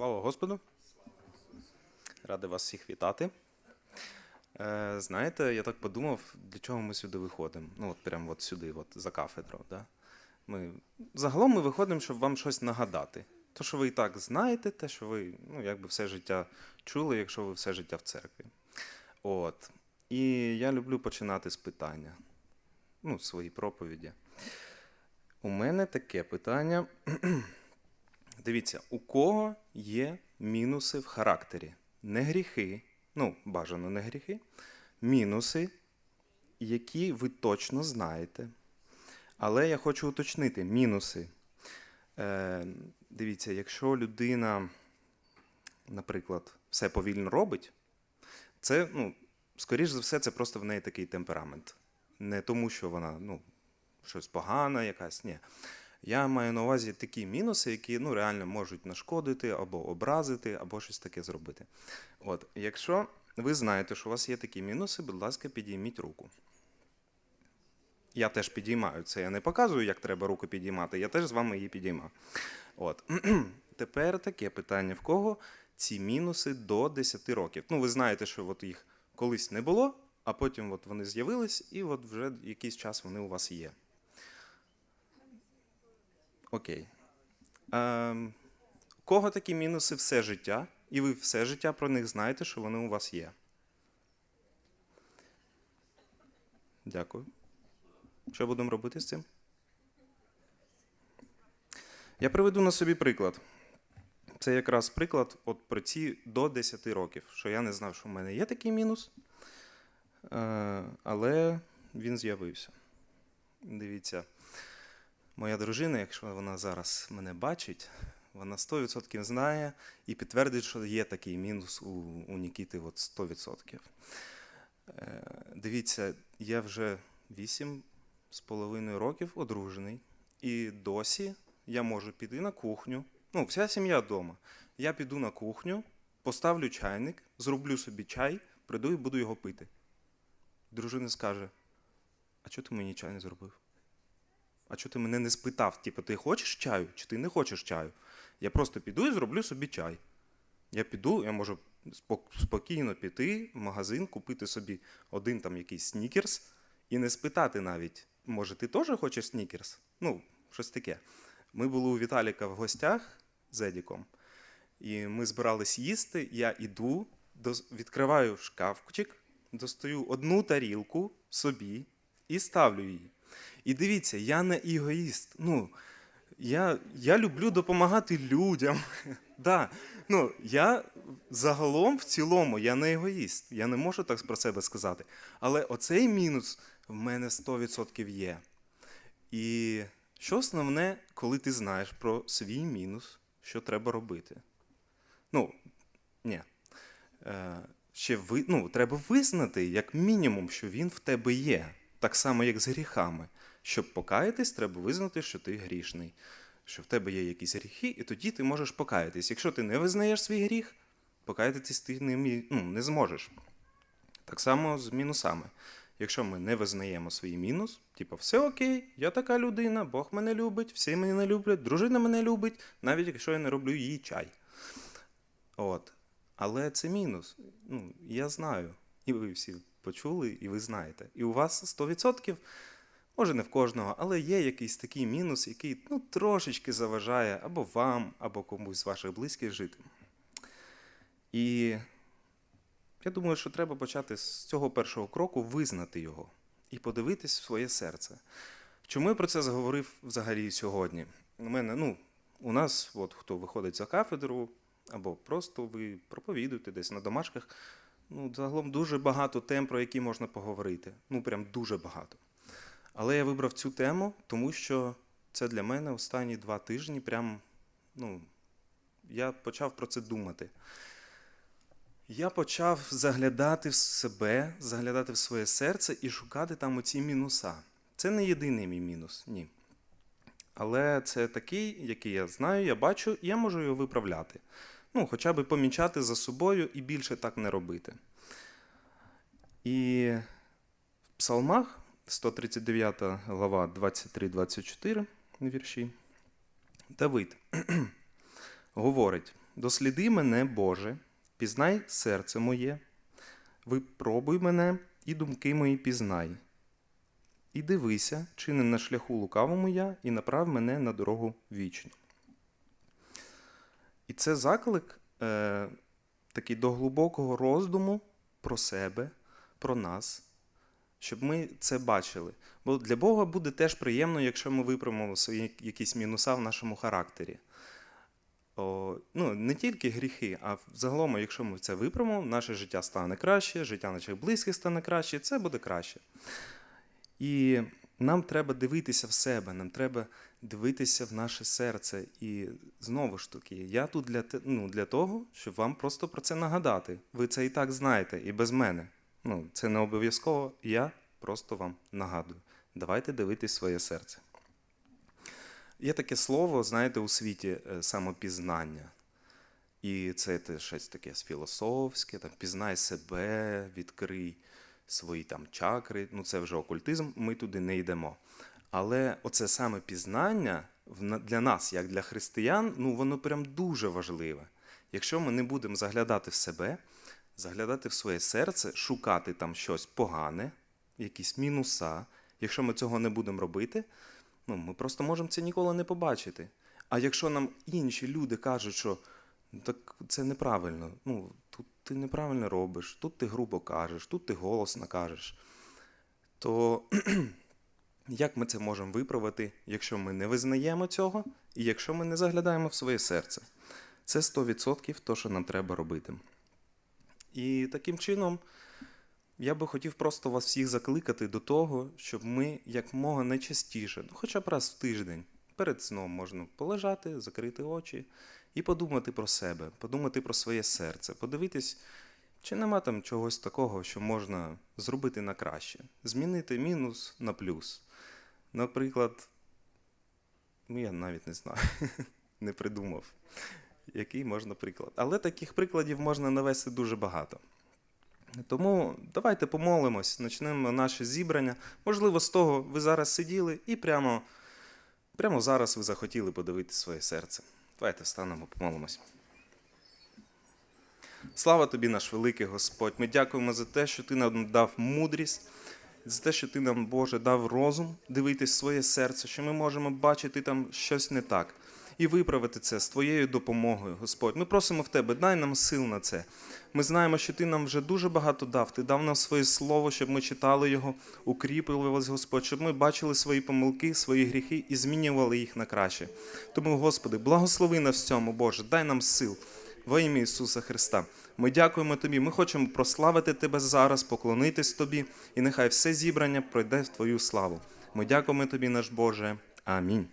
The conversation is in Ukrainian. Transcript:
Слава Господу! Радий вас всіх вітати. Е, знаєте, я так подумав, для чого ми сюди виходимо. Ну, от прямо от сюди, от за кафедру. Да? Ми, загалом ми виходимо, щоб вам щось нагадати. То, що ви і так знаєте, те, що ви ну, якби все життя чули, якщо ви все життя в церкві. От. І я люблю починати з питання. Ну, свої проповіді. У мене таке питання. Дивіться, у кого є мінуси в характері? Не гріхи, ну, бажано не гріхи, мінуси, які ви точно знаєте. Але я хочу уточнити мінуси. Е, дивіться, якщо людина, наприклад, все повільно робить, це, ну, скоріш за все, це просто в неї такий темперамент. Не тому, що вона ну, щось погана, якась, ні. Я маю на увазі такі мінуси, які ну, реально можуть нашкодити або образити, або щось таке зробити. От, якщо ви знаєте, що у вас є такі мінуси, будь ласка, підійміть руку. Я теж підіймаю це. Я не показую, як треба руку підіймати, я теж з вами її підіймаю. От. Тепер таке питання: в кого ці мінуси до 10 років? Ну, ви знаєте, що от їх колись не було, а потім от вони з'явились, і от вже якийсь час вони у вас є. Окей. Ем, у кого такі мінуси все життя, і ви все життя про них знаєте, що вони у вас є? Дякую. Що будемо робити з цим? Я приведу на собі приклад. Це якраз приклад от про ці до 10 років, що я не знав, що в мене є такий мінус, е, але він з'явився. Дивіться, моя дружина, якщо вона зараз мене бачить, вона 100% знає і підтвердить, що є такий мінус у, у Нікіти от 100%. Е, Дивіться, я вже 8 з половиною років одружений, і досі я можу піти на кухню. Ну, вся сім'я вдома. Я піду на кухню, поставлю чайник, зроблю собі чай, прийду і буду його пити. Дружина скаже: А чого ти мені чай не зробив? А чого ти мене не спитав? Типу, ти хочеш чаю чи ти не хочеш чаю? Я просто піду і зроблю собі чай. Я піду, я можу спокійно піти в магазин, купити собі один там якийсь снікерс і не спитати навіть, може, ти теж хочеш снікерс? Ну, щось таке. Ми були у Віталіка в гостях з Едіком, і ми збирались їсти. Я іду, відкриваю шкафчик, достаю одну тарілку собі і ставлю її. І дивіться, я не егоїст. Ну, я, я люблю допомагати людям. да. ну, я загалом в цілому я не егоїст. Я не можу так про себе сказати. Але оцей мінус в мене 100% є. І що основне, коли ти знаєш про свій мінус, що треба робити? Ну, ні. Е, ще ви, ну, треба визнати, як мінімум, що він в тебе є. Так само, як з гріхами. Щоб покаятись, треба визнати, що ти грішний, що в тебе є якісь гріхи, і тоді ти можеш покаятись. Якщо ти не визнаєш свій гріх, покаятись ти не, ну, не зможеш. Так само з мінусами. Якщо ми не визнаємо свій мінус, типу, все окей, я така людина, Бог мене любить, всі мене люблять, дружина мене любить, навіть якщо я не роблю їй чай. От. Але це мінус. Ну, я знаю. І ви всі почули, і ви знаєте. І у вас 100%, може не в кожного, але є якийсь такий мінус, який ну, трошечки заважає або вам, або комусь з ваших близьких жити. І я думаю, що треба почати з цього першого кроку визнати його і подивитись в своє серце. Чому я про це заговорив взагалі сьогодні? У мене, ну, у нас, от хто виходить за кафедру, або просто ви проповідуєте десь на домашках. Ну, загалом дуже багато тем, про які можна поговорити. Ну, прям дуже багато. Але я вибрав цю тему, тому що це для мене останні два тижні прям, ну, я почав про це думати. Я почав заглядати в себе, заглядати в своє серце і шукати там оці мінуса. Це не єдиний мій мінус, ні. Але це такий, який я знаю, я бачу, і я можу його виправляти. Ну, хоча б помічати за собою і більше так не робити. І в псалмах 139 глава 23-24 вірші, Давид говорить: Досліди мене, Боже, пізнай серце моє, випробуй мене і думки мої пізнай. І дивися, чи не на шляху лукавому я, і направ мене на дорогу вічну. І це заклик е, такий до глибокого роздуму про себе, про нас, щоб ми це бачили. Бо для Бога буде теж приємно, якщо ми виправимо свої якісь мінуса в нашому характері. О, ну, не тільки гріхи, а загалом, якщо ми це виправимо, наше життя стане краще, життя наших близьких стане краще, це буде краще. І нам треба дивитися в себе, нам треба дивитися в наше серце. І знову ж таки, я тут для, ну, для того, щоб вам просто про це нагадати. Ви це і так знаєте, і без мене. Ну, це не обов'язково, я просто вам нагадую. Давайте дивитись своє серце. Є таке слово, знаєте, у світі е, самопізнання. І це теж щось таке філософське, там, пізнай себе, відкрий свої там чакри. Ну, це вже окультизм, ми туди не йдемо. Але оце саме пізнання для нас, як для християн, ну воно прям дуже важливе. Якщо ми не будемо заглядати в себе, заглядати в своє серце, шукати там щось погане, якісь мінуса. Якщо ми цього не будемо робити, ну, ми просто можемо це ніколи не побачити. А якщо нам інші люди кажуть, що «Ну, так це неправильно, ну, тут ти неправильно робиш, тут ти грубо кажеш, тут ти голосно кажеш, то як ми це можемо виправити, якщо ми не визнаємо цього і якщо ми не заглядаємо в своє серце? Це 100% то, що нам треба робити. І таким чином я би хотів просто вас всіх закликати до того, щоб ми якмога найчастіше, ну, хоча б раз в тиждень, перед сном можна полежати, закрити очі і подумати про себе, подумати про своє серце, подивитись, чи нема там чогось такого, що можна зробити на краще, змінити мінус на плюс. Наприклад, ну я навіть не знаю, не придумав, який можна приклад. Але таких прикладів можна навести дуже багато. Тому давайте помолимось, почнемо наше зібрання. Можливо, з того ви зараз сиділи і прямо, прямо зараз ви захотіли подивити своє серце. Давайте встанемо, помолимось. Слава тобі, наш великий Господь. Ми дякуємо за те, що ти нам дав мудрість, за те, що ти нам, Боже, дав розум дивитись своє серце, що ми можемо бачити там щось не так. І виправити це з твоєю допомогою, Господь. Ми просимо в Тебе, дай нам сил на це. Ми знаємо, що Ти нам вже дуже багато дав. Ти дав нам своє слово, щоб ми читали його, укріплювалися, Господь, щоб ми бачили свої помилки, свої гріхи і змінювали їх на краще. Тому, Господи, благослови нас в цьому, Боже, дай нам сил во ім'я Ісуса Христа. Ми дякуємо Тобі. Ми хочемо прославити Тебе зараз, поклонитись Тобі, і нехай все зібрання пройде в Твою славу. Ми дякуємо Тобі, наш Боже. Амінь.